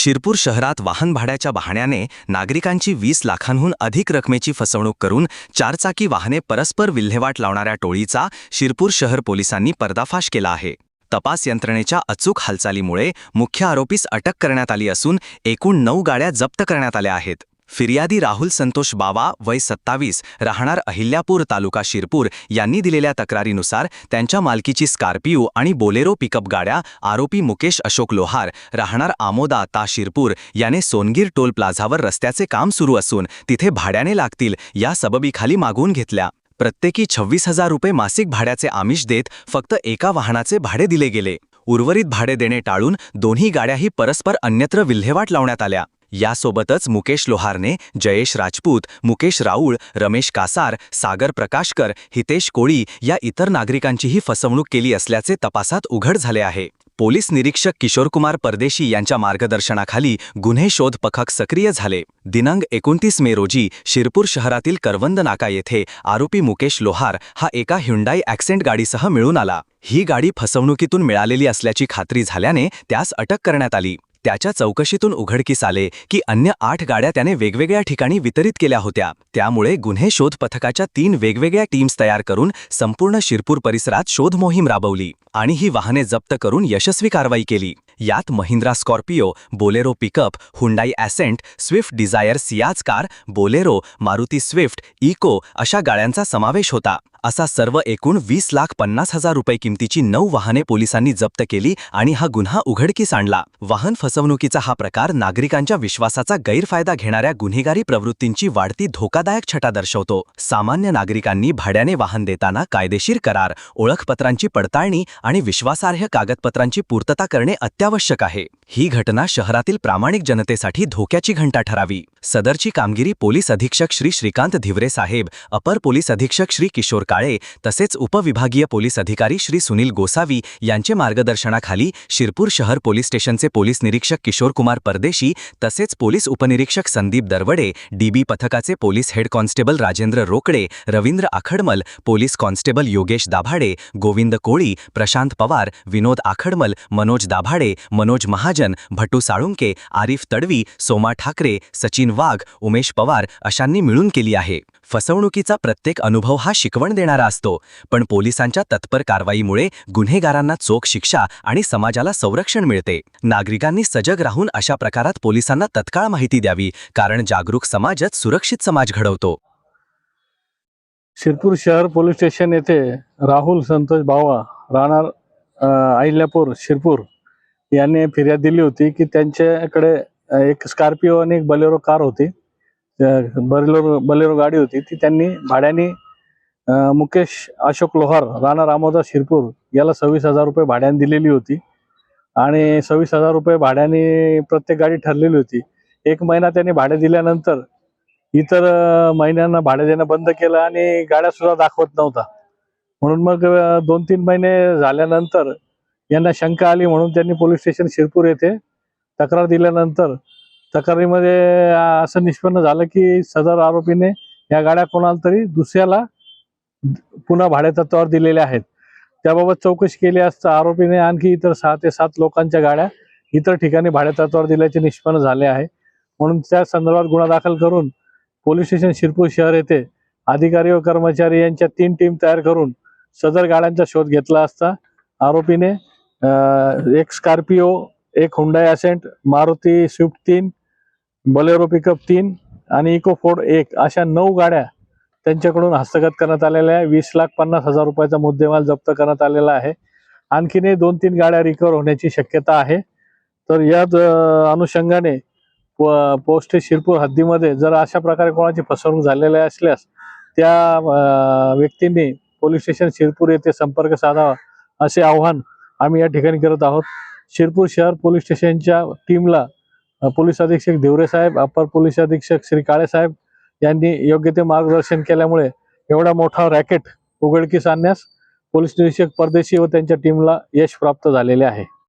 शिरपूर शहरात वाहन भाड्याच्या बहाण्याने नागरिकांची वीस लाखांहून अधिक रकमेची फसवणूक करून चारचाकी वाहने परस्पर विल्हेवाट लावणाऱ्या टोळीचा शिरपूर शहर पोलिसांनी पर्दाफाश केला आहे. तपास यंत्रणेच्या अचूक हालचालीमुळे मुख्य आरोपीस अटक करण्यात आली असून एकूण नऊ गाड्या जप्त करण्यात आल्या आहेत. फिर्यादी राहुल संतोष बावा वय सत्तावीस राहणार अहिल्यापूर तालुका शिरपूर यांनी दिलेल्या तक्रारीनुसार त्यांच्या मालकीची स्कॉर्पिओ आणि बोलेरो पिकअप गाड्या आरोपी मुकेश अशोक लोहार राहणार आमोदा ता शिरपूर याने सोनगीर टोल प्लाझावर रस्त्याचे काम सुरू असून तिथे भाड्याने लागतील या सबबीखाली मागवून घेतल्या. प्रत्येकी छव्वीस हजार रुपये मासिक भाड्याचे आमिष देत फक्त एका वाहनाचे भाडे दिले गेले. उर्वरित भाडे देणे टाळून दोन्ही गाड्याही परस्पर अन्यत्र विल्हेवाट लावण्यात आल्या. यासोबतच मुकेश लोहारने जयेश राजपूत मुकेश राऊळ रमेश कासार सागर प्रकाशकर हितेश कोळी या इतर नागरिकांचीही फसवणूक केली असल्याचे तपासात उघड झाले आहे. पोलीस निरीक्षक किशोरकुमार परदेशी यांच्या मार्गदर्शनाखाली गुन्हे शोध पथक सक्रिय झाले. दिनांक एकोणतीस मे रोजी शिरपूर शहरातील करवंद नाका येथे आरोपी मुकेश लोहार हा एका ह्युंडाई ॲक्सेंट गाडीसह मिळून आला. ही गाडी फसवणुकीतून मिळालेली असल्याची खात्री झाल्याने त्यास अटक करण्यात आली. त्याच्या चौकशीतून उघडकीस आले की अन्य आठ गाड्या त्याने वेगवेगळ्या ठिकाणी वितरित केल्या होत्या. त्यामुळे गुन्हे शोध पथकाच्या तीन वेगवेगळ्या टीम्स तयार करून संपूर्ण शिरपूर परिसरात शोध मोहीम राबवली. आणि ही वाहने जप्त करून यशस्वी कारवाई केली. यात Mahindra Scorpio Bolero pickup Hyundai Accent Swift Dzire Ciaz car Bolero Maruti Swift Eeco अशा गाड्यांचा समावेश होता. असा सर्व एकूण वीस लाख पन्नास हजार रुपये किमतीची नऊ वाहने पोलिसांनी जप्त केली आणि हा गुन्हा उघडकीस आणला. वाहन फसवणुकीचा हा प्रकार नागरिकांच्या विश्वासाचा गैरफायदा घेणाऱ्या गुन्हेगारी प्रवृत्तींची वाढती धोकादायक छटा दर्शवतो. सामान्य नागरिकांनी भाड्याने वाहन देताना कायदेशीर करार ओळखपत्रांची पडताळणी आणि विश्वासार्ह कागदपत्रांची पूर्तता करणे अत्यावश्यक आहे. ही घटना शहरातील प्रामाणिक जनतेसाठी धोक्याची घंटा ठरावी. सदरची कामगिरी पोलीस अधीक्षक श्री श्रीकांत धिवरे साहेब अपर पोलीस अधीक्षक श्री किशोर काळे तसेच उपविभागीय पोलीस अधिकारी श्री सुनील गोसावी यांचे मार्गदर्शनाखाली शिरपूर शहर पोलीस स्टेशनचे पोलीस निरीक्षक किशोर कुमार परदेशी तसेच पोलीस उपनिरीक्षक संदीप दरवडे डीबी पथकाचे police head constable Rajendra Rokade Ravindra Akhadmal police constable Yogesh Dabhade Govind Koli Prashant Pawar Vinod Akhadmal Manoj Dabhade Manoj Mahajan Bhattu Salunke Arif Tadvi Soma Thackeray Sachin Wagh Umesh Pawar अशांनी मिळून केली आहे. फसवणुकीचा प्रत्येक अनुभव हा शिकवण देणारा असतो. पण पोलिसांच्या तत्पर कारवाईमुळे गुन्हेगारांना चोख शिक्षा आणि समाजाला संरक्षण मिळते. नागरिकांनी सजग राहून अशा प्रकारात पोलिसांना तत्काळ माहिती द्यावी कारण जागरूक समाजच सुरक्षित समाज घडवतो. शिरपूर शहर पोलीस स्टेशन येथे राहुल संतोष बावा राहणार अहिल्यापूर शिरपूर यांनी फिर्याद दिली होती की त्यांच्याकडे एक स्कॉर्पिओ आणि एक बलेरो कार होती. बलेरो बलेरो गाडी होती. ती त्यांनी भाड्याने मुकेश अशोक लोहार राणा आमोदा शिरपूर याला सव्वीस हजार रुपये भाड्याने दिलेली होती. आणि सव्वीस हजार रुपये भाड्याने प्रत्येक गाडी ठरलेली होती. एक महिना त्यांनी भाडे दिल्यानंतर इतर महिन्यांना भाडे देणं बंद केलं आणि गाड्या सुद्धा दाखवत नव्हता. म्हणून मग दोन तीन महिने झाल्यानंतर यांना शंका आली म्हणून त्यांनी पोलीस स्टेशन शिरपूर येथे तक्रार दिल्यानंतर तक्रारीमध्ये असं निष्पन्न झालं की सदर आरोपीने या गाड्या कोणाला तरी दुसऱ्याला पुन्हा भाडेतत्वावर दिलेल्या आहेत. त्याबाबत चौकशी केली असता आरोपीने आणखी इतर सहा ते सात लोकांच्या गाड्या इतर ठिकाणी भाडेतत्वावर दिल्याचे निष्पन्न झाले आहे. म्हणून त्या संदर्भात गुन्हा दाखल करून पोलीस स्टेशन शिरपूर शहर येथे अधिकारी व कर्मचारी यांच्या तीन टीम तयार करून सदर गाड्यांचा शोध घेतला असता आरोपीने एक स्कॉर्पिओ एक हुंडाई असेंट मारुती स्विफ्ट तीन बलेरो पिकअप तीन आणि इको फोर्ड एक अशा नऊ गाड्या त्यांच्याकडून हस्तगत करण्यात आलेल्या आहे. वीस लाख पन्नास हजार रुपयाचा मुद्देमाल जप्त करण्यात आलेला आहे. आणखीनही दोन तीन गाड्या रिकवर होण्याची शक्यता आहे. तर याच अनुषंगाने प- पोस्ट शिरपूर हद्दीमध्ये जर अशा प्रकारे कोणाची फसवणूक झालेली असल्यास त्या व्यक्तींनी पोलीस स्टेशन शिरपूर येथे संपर्क साधावा असे आव्हान आम्ही या ठिकाणी करत आहोत. शिरपूर शहर पोलीस स्टेशनच्या टीमला पोलीस अधीक्षक देवरे साहेब अपर पोलीस अधीक्षक श्री काळे साहेब यांनी योग्य ते मार्गदर्शन केल्यामुळे एवढा मोठा रॅकेट उघडकीस आणण्यास पोलीस निरीक्षक परदेशी व त्यांच्या टीमला यश प्राप्त झालेले आहे.